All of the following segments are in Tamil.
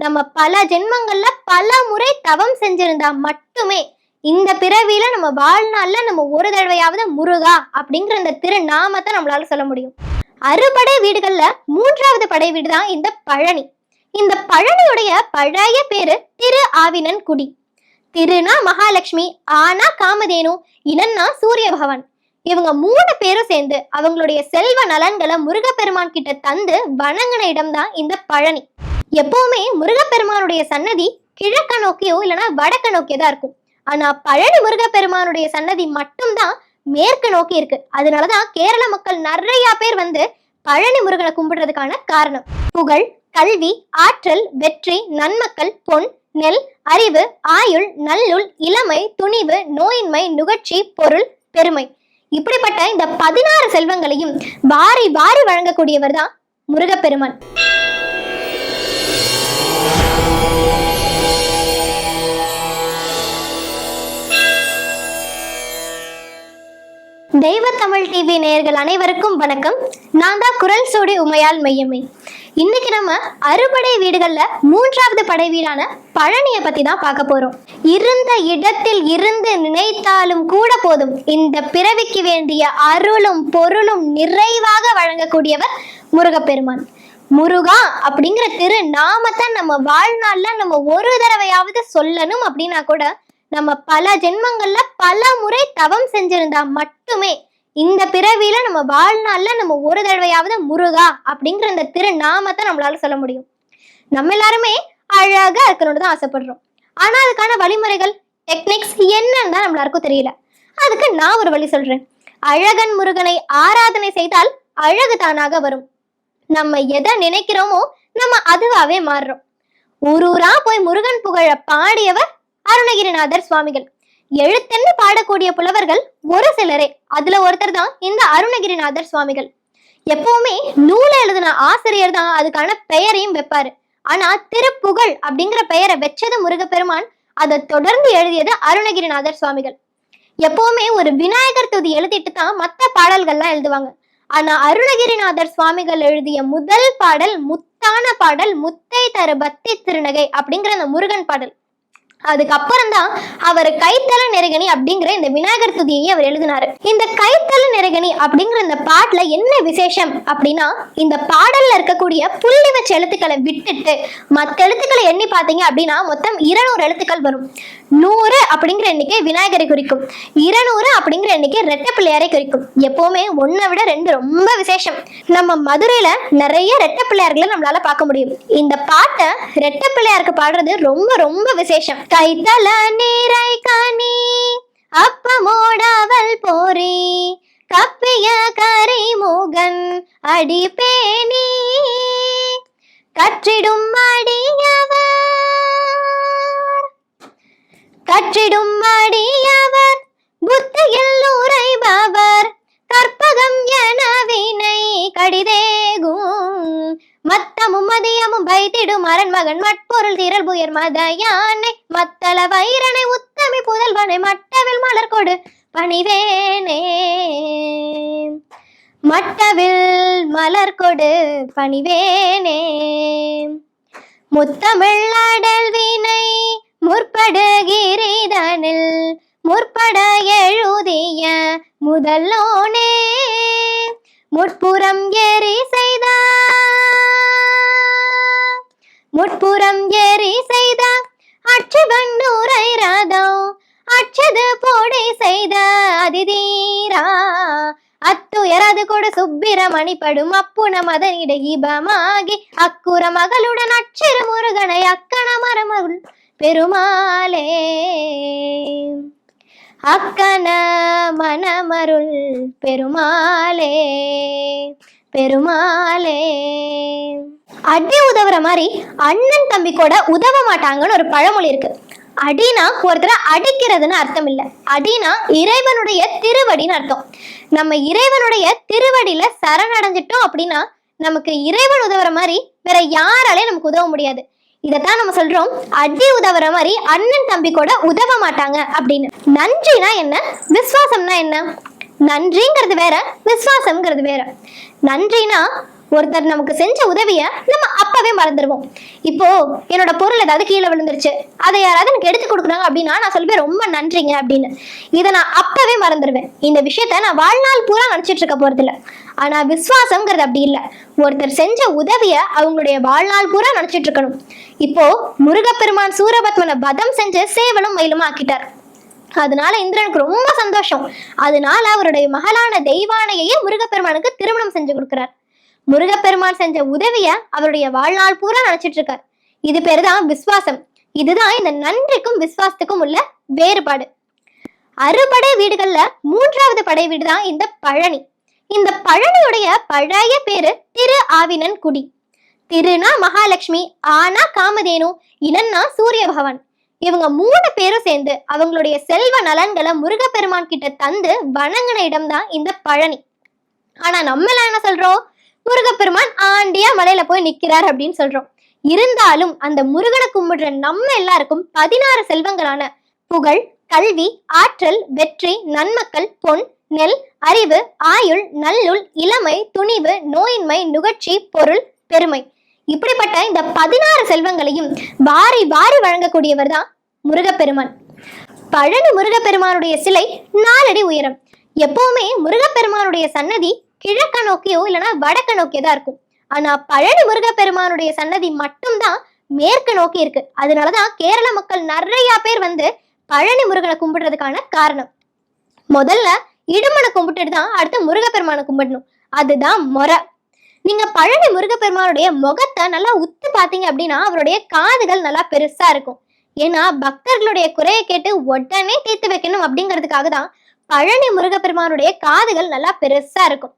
நம்ம பல ஜென்மங்கள்ல பல முறை தவம் செஞ்சிருந்தா மட்டுமே இந்த பிறவியில நம்ம வாழ்நாள்ல நம்ம ஒரு தடவையாவது முருகா அப்படிங்கிற இந்த திருநாமத்தை நம்மளால சொல்ல முடியும். அறுபடை வீடுகள்ல மூன்றாவது படை வீடு தான் இந்த பழனி. இந்த பழனியுடைய பழைய பேரு திரு ஆவினன் குடி. திருனா மகாலட்சுமி ஆனா காமதேனு இனன்னா சூரிய பகவான். இவங்க மூணு பேரும் சேர்ந்து அவங்களுடைய செல்வ நலன்களை முருகப்பெருமான் கிட்ட தந்து வணங்கின இடம்தான் இந்த பழனி. எப்பவுமே முருகப்பெருமானுடைய சன்னதி கிழக்க நோக்கியோ இல்லைன்னா வடக்க நோக்கியோ தான் இருக்கும். ஆனா பழனி முருகப்பெருமானுடைய சன்னதி மட்டும்தான் மேற்கு நோக்கி இருக்கு. அதனாலதான் கேரள மக்கள் நிறைய பேர் வந்து பழனி முருகனை கும்பிடுறதுக்கான காரணம். புகழ் கல்வி ஆற்றல் வெற்றி நன்மக்கள் பொன் நெல் அறிவு ஆயுள் நல்லுள் இளமை துணிவு நோயின்மை நுகர்ச்சி பொருள் பெருமை. இப்படிப்பட்ட இந்த பதினாறு செல்வங்களையும் வாரி வாரி வழங்கக்கூடியவர் தான் முருகப்பெருமான். தெய்வ தமிழ் டிவி நேயர்கள் அனைவருக்கும் வணக்கம். நான் தான் குரல் சோடி உமையால் மையமை. இன்னைக்கு நம்ம அறுபடை வீடுகளில் மூன்றாவது படை வீடான பழனியை பற்றி தான் பார்க்க போகிறோம் இருந்த இடத்தில் இருந்து நினைத்தாலும் கூட போதும். இந்த பிறவிக்கு வேண்டிய அருளும் பொருளும் நிறைவாக வழங்கக்கூடியவர் முருகப்பெருமான். முருகா அப்படிங்கிற திரு நாமத்தை நம்ம வாழ்நாளில் நம்ம ஒரு தடவையாவது சொல்லணும் அப்படின்னா கூட நம்ம பல ஜென்மங்கள்ல பல முறை தவம் செஞ்சிருந்தா மட்டுமே இந்த பிறவியில நம்ம வாழ்நாள்ல நம்ம ஒரு தடவையாவது முருகா அப்படிங்கிற இந்த திரு நாமத்தை நம்மளால சொல்ல முடியும். நம்ம எல்லாருமே அழகா இருக்கணும்னு தான் ஆசைப்படுறோம். ஆனா அதுக்கான வழிமுறைகள் டெக்னிக்ஸ் என்னன்னு தான் நம்மளாருக்கும் தெரியல. அதுக்கு நான் ஒரு வழி சொல்றேன். அழகன் முருகனை ஆராதனை செய்தால் அழகு தானாக வரும். நம்ம எதை நினைக்கிறோமோ நம்ம அதுவாவே மாறுறோம். ஊர் ஊரா போய் முருகன் புகழ பாடியவர் அருணகிரிநாதர் சுவாமிகள். எழுத்தென்னு பாடக்கூடிய புலவர்கள் ஒரு சிலரே. அதுல ஒருத்தர் தான் இந்த அருணகிரிநாதர் சுவாமிகள். எப்பவுமே நூலை எழுதின ஆசிரியர் தான் அதுக்கான பெயரையும் வைப்பாரு. ஆனா திருப்புகழ் அப்படிங்கிற பெயரை வச்சது முருகப்பெருமான் அதை தொடர்ந்து எழுதியது அருணகிரிநாதர் சுவாமிகள். எப்பவுமே ஒரு விநாயகர் துதி எழுதிட்டு தான் மற்ற பாடல்கள்லாம் எழுதுவாங்க. ஆனா அருணகிரிநாதர் சுவாமிகள் எழுதிய முதல் பாடல் முத்தான பாடல் முத்தை தரு பக்தி திருநகை அப்படிங்கிற அந்த முருகன் பாடல். அதுக்கப்புறம் தான் அவர் கைத்தல நெருகணி அப்படிங்கிற இந்த விநாயகர் துதியை அவர் எழுதினாரு. இந்த கைத்தல நெருகணி அப்படிங்கிற இந்த பாட்டுல என்ன விசேஷம் அப்படின்னா இந்த பாடல்ல இருக்கக்கூடிய புள்ளிவச்ச எழுத்துக்களை விட்டுட்டு மற்ற எழுத்துக்களை எண்ணி பார்த்தீங்க அப்படின்னா மொத்தம் இருநூறு எழுத்துக்கள் வரும். நூறு அப்படிங்கிற எண்ணிக்கை விநாயகரை குறிக்கும். இருநூறு அப்படிங்கிற எண்ணிக்கை ரெட்ட பிள்ளையாரை குறிக்கும். எப்பவுமே ஒன்றை விட ரெண்டு ரொம்ப விசேஷம். நம்ம மதுரையில நிறைய ரெட்ட பிள்ளையார்களை நம்மளால பார்க்க முடியும். இந்த பாட்டை ரெட்ட பிள்ளையாருக்கு பாடுறது ரொம்ப ரொம்ப விசேஷம். கைத்தல நீரை கனி அப்பமோடாவல் போரி கப்பிய கரிமுகன் அடிப்பேணி கற்றிடும் அடியவர் கற்றிடும் அடியவர் புத்தியில் உரைபவர் கற்பகம் என மத்தமும் மதியமும் வைத்திடும் அரண்மகன் மட்பொருள் திரள் புயர் மத யானை மத்தள வைரனை உத்தமி புதல்வனை மட்டவில் மலர் கொடு பணிவேனே. மட்டவில் மலர் கொடு பணிவேனே. முத்தமிழ் அடல் வினை முற்படுகிறதனில் முற்பட எழுதிய முதல்லோனே. முட்புறம் ஏறி செய்த. முட்புறம் ஏறி செய்த. அச்சுவன் நூரை ராதம் அச்சது போடை செய்த அதிதீரா. அத்துயரது கொடு சுப்பிரமணி படும் அப்புன மதனிட இபமாகி அக்குற மகளுடன் அச்சிறு முருகனை அக்கண மரமருள் பெருமாளே. அக்கன மனமருள் பெருமாளே பெருமாளே. அடி உதவுற மாதிரி அண்ணன் தம்பி கூட உதவ மாட்டாங்கன்னு ஒரு பழமொழி இருக்கு. அடினா ஒருத்தரை அடிக்கிறதுன்னு அர்த்தம் இல்லை. அடினா இறைவனுடைய திருவடின்னு அர்த்தம். நம்ம இறைவனுடைய திருவடியில சரணடைஞ்சிட்டோம் அப்படின்னா நமக்கு இறைவன் உதவுற மாதிரி வேற யாராலையும் நமக்கு உதவ முடியாது. இதைத்தான் நம்ம சொல்றோம் அடி உதவுற மாதிரி அண்ணன் தம்பி கூட உதவ மாட்டாங்க அப்படின்னு. நன்றினா என்ன? விசுவாசம்னா என்ன? நன்றிங்கிறது வேற விசுவாசம்ங்கிறது வேற. நன்றினா ஒருத்தர் நமக்கு செஞ்ச உதவியை நம்ம அப்பவே மறந்துடுவோம் இப்போ என்னோட பொருள் ஏதாவது கீழே விழுந்துருச்சு. அதை யாராவது எனக்கு எடுத்து கொடுக்குறாங்க அப்படின்னா நான் சொல்லுவேன் ரொம்ப நன்றிங்க அப்படின்னு. இதை நான் அப்பவே மறந்துடுவேன் இந்த விஷயத்த நான் வாழ்நாள் பூரா நினச்சிட்டு இருக்க போறதில்ல. ஆனா விசுவாசம்ங்கிறது அப்படி இல்லை. ஒருத்தர் செஞ்ச உதவியை அவங்களுடைய வாழ்நாள் பூரா நினச்சிட்டு இருக்கணும். இப்போ முருகப்பெருமான் சூரபத்மனை வதம் செஞ்சு சேவலும் மயிலும் ஆக்கிட்டார். அதனால இந்திரனுக்கு ரொம்ப சந்தோஷம். அதனால அவருடைய மகளான தெய்வானையே முருகப்பெருமானுக்கு திருமணம் செஞ்சு கொடுக்கிறார். முருகப்பெருமான் செஞ்ச உதவிய அவருடைய வாழ்நாள் பூரா நினைச்சிட்டு இருக்கார் இது பேரு தான் விசுவாசம் இதுதான் இந்த நன்றிக்கும் விசுவாசத்துக்கும் உள்ள வேறுபாடு. அறுபடை வீடுகள்ல மூன்றாவது படை வீடு தான் இந்த பழனி. இந்த பழனியுடைய பழைய பேரு திரு ஆவினன் குடி. திருனா மகாலட்சுமி ஆனா காமதேனு இனன்னா சூரிய பகவான். இவங்க மூணு பேரும் சேர்ந்து அவங்களுடைய செல்வ நலன்களை முருகப்பெருமான் கிட்ட தந்து வணங்கின இடம்தான் இந்த பழனி. ஆனா நம்ம என்ன சொல்றோம்? முருகப்பெருமான் ஆண்டியா மலையில போய் நிக்கிறார் அப்படின்னு சொல்றோம். இருந்தாலும் அந்த முருகனை கும்பிடுற நம்ம எல்லாருக்கும் பதினாறு செல்வங்களான புகழ் கல்வி ஆற்றல் வெற்றி நன்மக்கள் பொன் நெல் அறிவு ஆயுள் நல்லுள் இளமை துணிவு நோயின்மை நுகர்ச்சி பொருள் பெருமை. இப்படிப்பட்ட இந்த பதினாறு செல்வங்களையும் வாரி வாரி வழங்கக்கூடியவர் தான் முருகப்பெருமான். பழனி முருகப்பெருமானுடைய சிலை நாலடி உயரம். எப்பவுமே முருகப்பெருமானுடைய சன்னதி கிழக்க நோக்கியோ இல்லைன்னா வடக்க நோக்கியோ தான் இருக்கும். ஆனா பழனி முருகப்பெருமானுடைய சன்னதி மட்டும்தான் மேற்கு நோக்கி இருக்கு. அதனாலதான் கேரள மக்கள் நிறைய பேர் வந்து பழனி முருகனை கும்பிடுறதுக்கான காரணம். முதல்ல இடுமனை கும்பிட்டுட்டு தான் அடுத்து முருகப்பெருமானை கும்பிடணும். அதுதான் முறை. நீங்க பழனி முருகப்பெருமானுடைய முகத்தை நல்லா உத்து பார்த்தீங்க அப்படின்னா அவருடைய காதுகள் நல்லா பெருசா இருக்கும். ஏன்னா பக்தர்களுடைய குறையை கேட்டு உடனே தீர்த்து வைக்கணும் அப்படிங்கிறதுக்காக தான் பழனி முருகப்பெருமானுடைய காதுகள் நல்லா பெருசா இருக்கும்.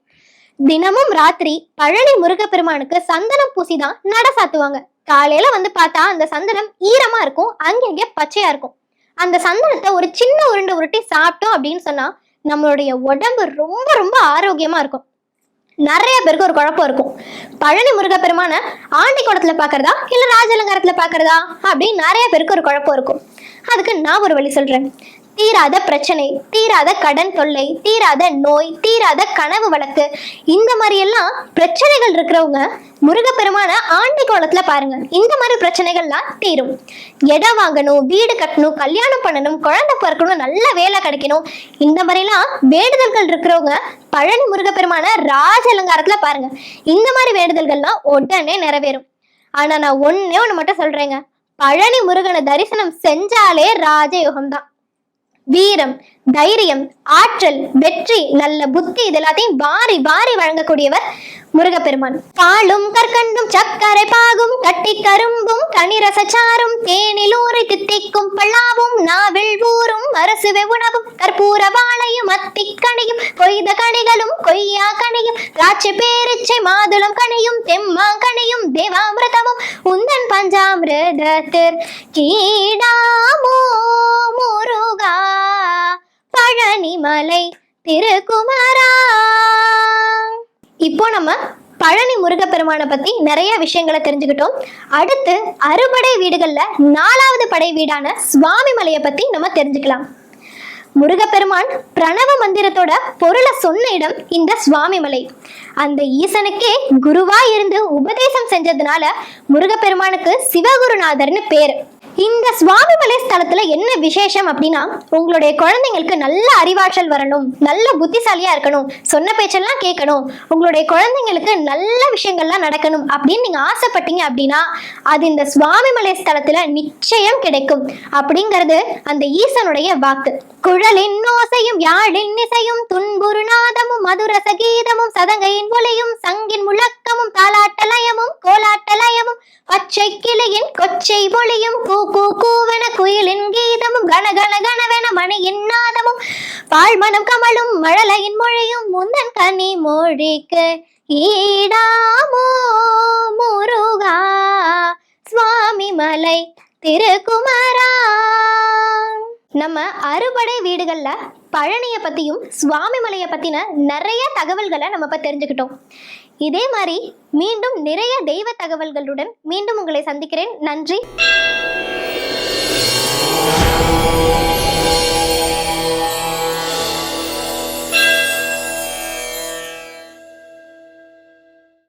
தினமும் ராத்திரி பழனி முருகப்பெருமானுக்கு சந்தனம் பூசிதான் நட சாத்துவாங்க. காலையில வந்து பார்த்தா அந்த சந்தனம் ஈரமா இருக்கும் அங்கங்கே பச்சையா இருக்கும். அந்த சந்தனத்தை ஒரு சின்ன உருண்டை உருட்டி சாப்பிட்டோம் அப்படின்னு சொன்னா நம்மளுடைய உடம்பு ரொம்ப ரொம்ப ஆரோக்கியமா இருக்கும். நிறைய பேருக்கு ஒரு குழப்பம் இருக்கும். பழனி முருகப்பெருமான ஆண்டி குளத்துல பாக்குறதா இல்ல ராஜலங்காரத்துல பாக்குறதா அப்படின்னு நிறைய பேருக்கு ஒரு குழப்பம் இருக்கும். அதுக்கு நான் ஒரு வழி சொல்றேன். தீராத பிரச்சனை தீராத கடன் தொல்லை தீராத நோய் தீராத கனவு வழக்கு. இந்த மாதிரி எல்லாம் பிரச்சனைகள் இருக்கிறவங்க முருகப்பெருமான ஆண்டி கோலத்துல பாருங்க. இந்த மாதிரி பிரச்சனைகள்லாம் தீரும். இடம் வாங்கணும் வீடு கட்டணும் கல்யாணம் பண்ணணும் குழந்தை பிறக்கணும் நல்ல வேலை கிடைக்கணும். இந்த மாதிரிலாம் வேண்டுதல்கள் இருக்கிறவங்க பழனி முருகப்பெருமான ராஜ அலங்காரத்துல பாருங்க. இந்த மாதிரி வேண்டுதல்கள்லாம் உடனே நிறைவேறும். ஆனா நான் ஒன்றே ஒன்று மட்டும் சொல்றேங்க. பழனி முருகனை தரிசனம் செஞ்சாலே ராஜயோகம் தான் வீரம் தைரியம் ஆற்றல் வெற்றி நல்ல புத்தி இது எல்லாத்தையும் வாரி வாரி வழங்கக்கூடியவர் முருகப்பெருமான். பாலும் கற்கண்டும் சர்க்கரை பாகும் கட்டி கரும்பும் கனிரசச்சாரும் தேனில் ஊரை தித்திக்கும் பல்லாவும் நாவில் ஊரும் அரசு வெவுணவும் கற்பூர வாழையும் அத்திக்கணியும் கொய்த கொய்யா கனியும் திராட்சை பேரிச்சை மாதுளம் கனியும் தெம்மா கனியும் தேவாமிரதமும் உந்தன் பஞ்சாமிரதத்திற் கீடாமோ முருகா பழனிமலை திருக்குமரா. இப்போ நம்ம பழனி முருகப்பெருமானை பத்தி நிறைய விஷயங்களை தெரிஞ்சுக்கிட்டோம். அடுத்து அறுபடை வீடுகள்ல நாலாவது படை வீடான சுவாமி மலையை பத்தி நம்ம தெரிஞ்சுக்கலாம். முருகப்பெருமான் பிரணவ மந்திரத்தோட பொருளை சொன்ன இடம் இந்த சுவாமிமலை. அந்த ஈசனுக்கே குருவா இருந்து உபதேசம் செஞ்சதுனால முருகப்பெருமானுக்கு சிவகுருநாதர்னு பேர். இந்த சுவாமிமலை ஸ்தலத்துல என்ன விசேஷம் அப்படின்னா உங்களுடைய குழந்தைங்களுக்கு நல்ல அறிவாற்றல் வரணும் நல்ல புத்திசாலியா இருக்கணும் சொன்ன பேச்செல்லாம் கேட்கணும் உங்களுடைய குழந்தைங்களுக்கு நல்ல விஷயங்கள்லாம் நடக்கணும் அப்படின்னு நீங்க ஆசைப்பட்டீங்க அப்படின்னா அது இந்த சுவாமிமலை ஸ்தலத்துல நிச்சயம் கிடைக்கும் அப்படிங்கிறது அந்த ஈசனுடைய வாக்கு. குழலின் ஓசையும் யாழின் இசையும் துன்புருநாதமும் நாதமும் சகீதமும் சதங்கையின் ஒலியும் சங்கின் முழக்கமும் தாலாட்டலயமும் கோலாட்டலயமும் பச்சை கிளையின் கொச்சை ஒளியும் கூ கூ கூவென குயிலின் கீதமும் கன கன கனவென மணியின் நாதமும் பாழ்மனம் கமலும் மழலையின் மொழியும் முந்தன் கனி மொழிக்கு ஈடாமோ முருகா சுவாமி மலை திருக்குமரா. நம்ம அறுபடை வீடுகளில் பழனியை பற்றியும் சுவாமிமலையை பற்றின நிறைய தகவல்களை நம்ம இப்போ தெரிஞ்சுக்கிட்டோம். இதே மாதிரி மீண்டும் நிறைய தெய்வ தகவல்களுடன் மீண்டும் உங்களை சந்திக்கிறேன். நன்றி. Show.